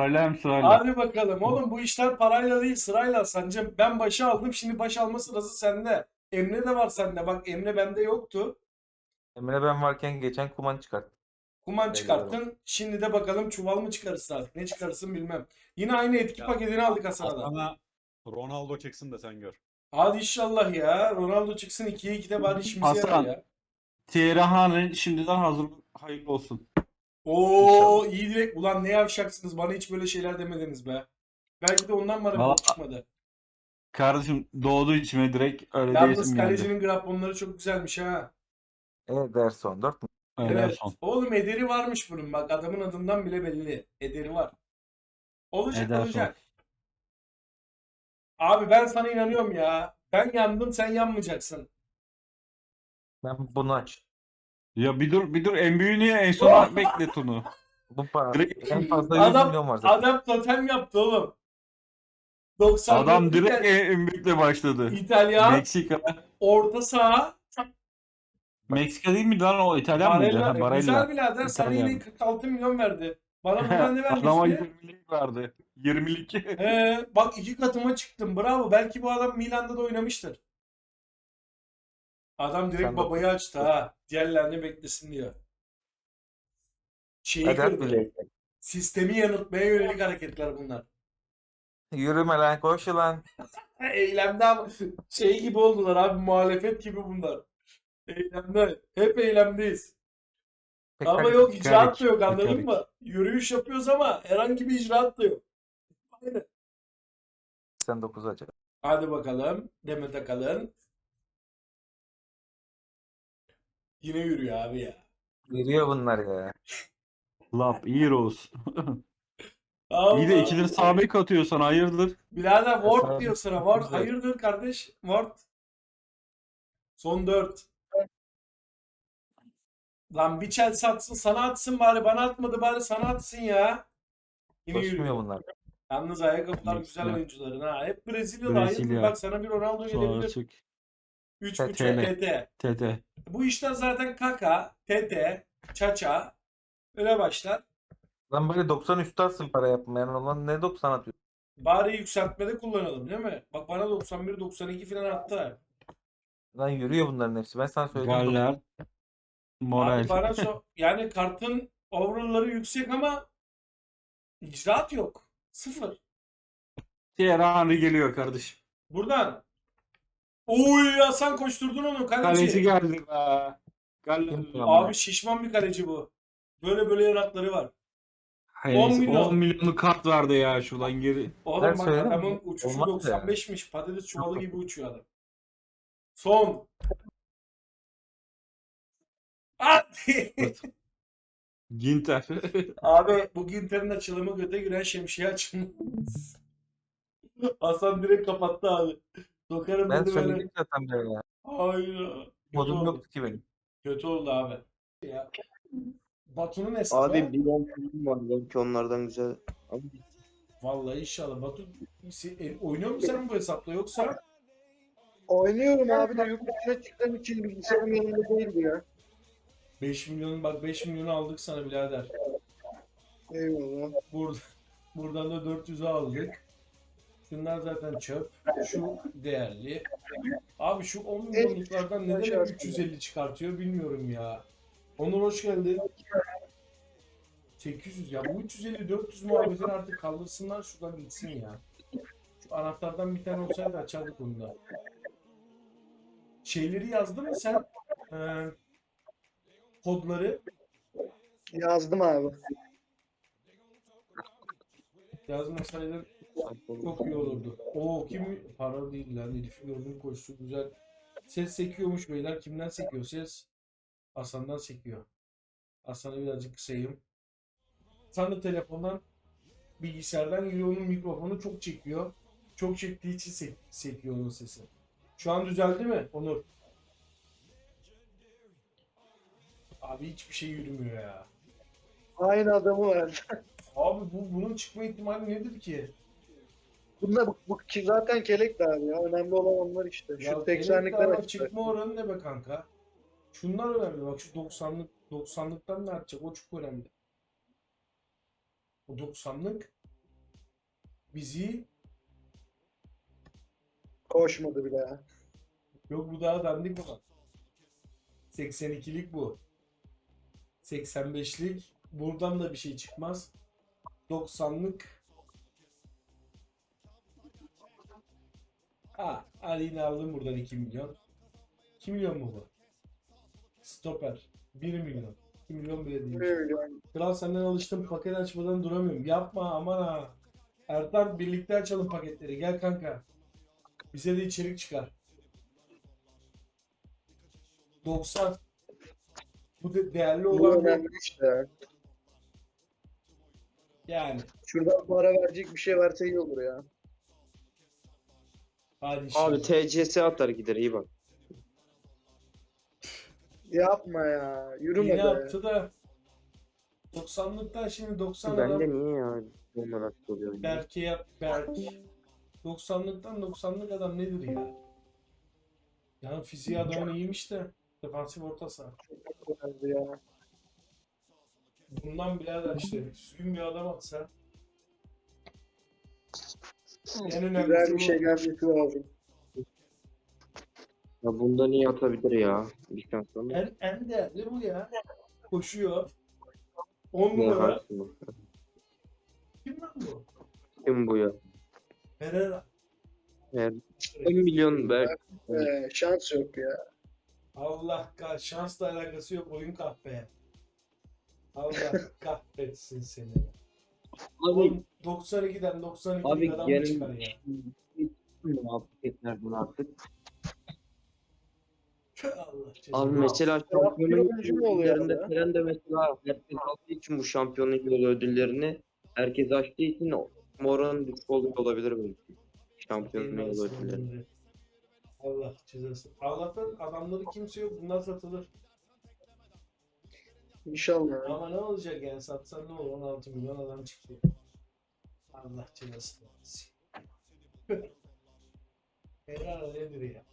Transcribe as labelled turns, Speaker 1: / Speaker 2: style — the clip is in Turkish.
Speaker 1: Sırayla hem sırayla.
Speaker 2: Hadi bakalım oğlum bu işler parayla değil sırayla Sancım. Ben başa aldım şimdi baş alma sırası sende. Emre de var sende. Bak Emre bende yoktu.
Speaker 3: Emre ben varken geçen kuman çıkarttı.
Speaker 2: Kuman çıkarttın. Şimdi de bakalım çuval mı çıkarırsın artık. Ne çıkarırsın bilmem. Yine aynı etki
Speaker 4: Ya,
Speaker 2: paketini aldık Hasan'a da.
Speaker 4: Sana Ronaldo çeksin de sen gör.
Speaker 2: Hadi inşallah ya. Ronaldo çıksın 2'ye 2'de bari işimize yarar
Speaker 1: Hasan.
Speaker 2: ya.
Speaker 1: Thierry Henry şimdiden hazır hayırlı olsun.
Speaker 2: Oo iyi direkt. Ulan ne yavşaksınız. Bana hiç böyle şeyler demediniz be. Belki de ondan bana bir
Speaker 1: Valla-
Speaker 2: çıkmadı.
Speaker 1: Kardeşim doğdu içime direkt öyle
Speaker 2: Yalnız
Speaker 1: değilsin geldi.
Speaker 2: kalecinin graponları çok güzelmiş ha.
Speaker 3: Ederson 4 mu?
Speaker 1: Öyle
Speaker 2: Evet.
Speaker 1: son.
Speaker 2: Oğlum ederi varmış bunun. Bak adamın adından bile belli. Ederi var. Olacak
Speaker 1: Ederson.
Speaker 2: olacak. Abi ben sana inanıyorum ya. Ben yandım sen yanmayacaksın.
Speaker 3: Ben bunu aç.
Speaker 1: Ya bir dur bir dur en büyüğü niye en sona beklet onu.
Speaker 3: Bu para.
Speaker 1: Direkt-
Speaker 3: En fazla 100
Speaker 2: Adam-
Speaker 3: milyon var zaten.
Speaker 2: Adam totem yaptı oğlum. 90
Speaker 1: Adam direkt en, en büyükle başladı.
Speaker 2: İtalyan
Speaker 1: Meksika.
Speaker 2: orta saha
Speaker 1: Meksika değil miydi lan o İtalyan mıydı? Ha,
Speaker 2: Barella.
Speaker 1: Barella.
Speaker 2: Güzel birader sana
Speaker 1: İtalyan.
Speaker 2: yine 46 milyon verdi. Bana buradan ne
Speaker 1: Adama
Speaker 2: vermişti?
Speaker 1: 20'lik verdi. 20'lik.
Speaker 2: Ee, bak iki katıma çıktım. Bravo. Belki bu adam Milan'da da oynamıştır. Adam direkt
Speaker 3: Sen de-
Speaker 2: babayı açtı ha. Diğerlerini beklesin diyor. Şeyi kırdı.
Speaker 3: bile.
Speaker 2: Sistemi yanıltmaya yönelik hareketler bunlar.
Speaker 3: Yürüme lan koş lan.
Speaker 2: Ha, Eylemde ama şey gibi oldular abi. Muhalefet gibi bunlar. Eylemde. Hep eylemdeyiz. Ama yok icraat da yok anladın mı? Yürüyüş yapıyoruz ama herhangi bir icraat da yok. Aynen.
Speaker 3: Sen 9 aç.
Speaker 2: Hadi bakalım. Demet Akalın. Yine yürüyor abi ya.
Speaker 3: Yürüyor bunlar ya.
Speaker 1: Lap Heroes.
Speaker 2: Allah.
Speaker 1: İyi de ikidir sağ bek atıyor sana hayırdır?
Speaker 2: Birader Ward diyor sana. Ward hayırdır kardeş? Ward. Son 4. Lan bir Chelsea atsın sana atsın bari bana atmadı bari sana atsın ya. Yine
Speaker 3: Koşmuyor
Speaker 2: yürüyor.
Speaker 3: bunlar.
Speaker 2: Yalnız ayakkabılar güzel oyuncuların ha. Hep Brezilyalı hayırdır
Speaker 1: Brezilya.
Speaker 2: bak sana bir Ronaldo
Speaker 1: Sonra
Speaker 2: gelebilir.
Speaker 1: çık.
Speaker 2: 3.5
Speaker 1: TL.
Speaker 2: TT.
Speaker 1: TT.
Speaker 2: Bu işler zaten kaka, TT, çaça öyle başlar.
Speaker 3: Lan böyle 90 üstü atsın para yapmayan olan ne 90 atıyor?
Speaker 2: Bari yükseltmede kullanalım değil mi? Bak bana 91 92 falan attı.
Speaker 3: Lan yürüyor bunların hepsi. Ben sana söyledim.
Speaker 1: Galler. Moral.
Speaker 2: Abi bana so yani kartın overall'ları yüksek ama icraat yok. Sıfır.
Speaker 1: Thierry Henry geliyor kardeşim.
Speaker 2: Buradan. Oy Hasan koşturdun onu kaleci.
Speaker 1: Kaleci geldi be.
Speaker 3: Kim
Speaker 2: Abi şişman bir kaleci bu. Böyle böyle yanakları var.
Speaker 1: Hayır,
Speaker 2: 10
Speaker 1: 10
Speaker 2: milyon.
Speaker 1: milyonlu kart verdi ya şuradan geri.
Speaker 2: Oğlum
Speaker 3: Ben
Speaker 2: bak
Speaker 3: söyledim,
Speaker 2: adamın uçuşu
Speaker 3: olmaz ya.
Speaker 2: 95'miş. Patates çuvalı gibi uçuyor adam. Son. Hadi.
Speaker 1: Ginter.
Speaker 2: Abi bu Ginter'in açılımı göte giren şemsiye açılmaz. Hasan direkt kapattı abi. Sokarım
Speaker 3: Ben
Speaker 2: dedi böyle.
Speaker 3: söyledim zaten böyle ya.
Speaker 2: Hayır. Kötü
Speaker 3: Modum
Speaker 2: oldu.
Speaker 3: yoktu ki benim.
Speaker 2: Kötü oldu abi. Ya. Batu'nun hesabı.
Speaker 5: Abi bir on film var belki onlardan güzel. Abi
Speaker 2: Vallahi inşallah. Batu se- e, oynuyor musun sen bu hesapla yoksa?
Speaker 5: oynuyorum abi de yurt dışına çıktığım için bilgisayarım yanımda değildi ya.
Speaker 2: 5 milyon bak 5 milyonu aldık sana birader.
Speaker 5: Eyvallah.
Speaker 2: Burada, buradan da 400'ü aldık. Şunlar zaten çöp. Şu değerli. Abi şu 10 milyonluklardan neden hep 350 çıkartıyor bilmiyorum ya. Onur hoş geldin. 800 ya bu 350 400 muhabbetini artık kaldırsınlar şuradan gitsin ya. Şu anahtardan bir tane olsaydı açardık onu da. Şeyleri yazdın mı sen? Ee, kodları
Speaker 5: Yazdım abi.
Speaker 2: yazmasaydın Çok iyi olurdu. Oo kim para değil lan Elif'i gördüm koştu güzel. Ses sekiyormuş beyler. Kimden sekiyor ses? Hasan'dan sekiyor. Hasan'ı birazcık kısayım. Hasan da telefondan bilgisayardan geliyor onun mikrofonu çok çekiyor. Çok çektiği için sek- sekiyor onun sesi. Şu an düzeldi mi Onur? Abi hiçbir şey yürümüyor ya.
Speaker 5: Aynı adamı var.
Speaker 2: Abi bu bunun çıkma ihtimali nedir ki?
Speaker 5: Bunda bu, bu ki zaten kelek de abi ya. Önemli olan onlar işte. Şu
Speaker 2: Ya
Speaker 5: 80'likler
Speaker 2: ama
Speaker 5: açık.
Speaker 2: çıkma oranı ne be kanka? Şunlar önemli bak şu 90'lık 90'lıktan ne atacak o çok önemli. O 90'lık Bizi
Speaker 5: Koşmadı bile ya.
Speaker 2: yok bu daha dandik olan. 82'lik bu. 85'lik buradan da bir şey çıkmaz. 90'lık Ha, hadi yine aldım buradan 2 milyon. 2 milyon mu bu? Stoper. 1 milyon. 2 milyon bile değil.
Speaker 5: Öyle yani.
Speaker 2: Kral senden alıştım paket açmadan duramıyorum. Yapma aman ha. Ertan birlikte açalım paketleri. Gel kanka. Bize de içerik çıkar. 90. Bu de değerli olan bu.
Speaker 5: önemli işte ya.
Speaker 2: Yani.
Speaker 5: Şuradan para verecek bir şey verse iyi olur ya.
Speaker 2: Hadi inşallah.
Speaker 6: Abi TCS atar gider iyi bak.
Speaker 5: Yapma ya. Yürüme
Speaker 2: Yine
Speaker 5: be.
Speaker 2: attı da 90'lıktan şimdi 90
Speaker 6: Ben
Speaker 2: adam
Speaker 6: de niye ya? Olmadan soruyorum.
Speaker 2: Berke yap Berk. 90'lıktan 90'lık adam nedir ya? Yani fiziği adamın iyiymiş de defansif orta saha.
Speaker 5: Ya.
Speaker 2: Bundan birader işte düzgün bir adam atsa en önemlisi
Speaker 5: Güzel bir şey gelmesi lazım.
Speaker 6: Ya bundan iyi atabilir ya. Sonra.
Speaker 2: En, en değerli bu ya. Koşuyor. 10
Speaker 6: Ne
Speaker 2: numara. Kim lan bu?
Speaker 6: Kim bu ya?
Speaker 2: Herrera.
Speaker 6: Evet. 10 milyon belki.
Speaker 5: Ee, şans yok ya.
Speaker 2: Allah kah şansla alakası yok oyun kahpe. Allah kahretsin seni.
Speaker 6: Abi
Speaker 2: Oğlum 92'den 92
Speaker 6: Abi
Speaker 2: adam mı
Speaker 6: gelin-
Speaker 2: çıkar ya?
Speaker 6: muhabbetlerden artık.
Speaker 2: Allah.
Speaker 6: Abi mesela
Speaker 5: oluyor
Speaker 6: ödüllerinde falan da mesela herkes aldığı için bu şampiyonluk yolu ödüllerini herkes açtığı için Moran düşük oluyor olabilir belki. Şampiyonluk yolu ödülleri.
Speaker 2: Allah cezası. Allah'tan adamları kimse yok. Bunlar satılır.
Speaker 5: İnşallah.
Speaker 2: Ama ne olacak yani satsan ne olur 16 milyon adam çıktı. Allah cezasını versin. Helal nedir ya?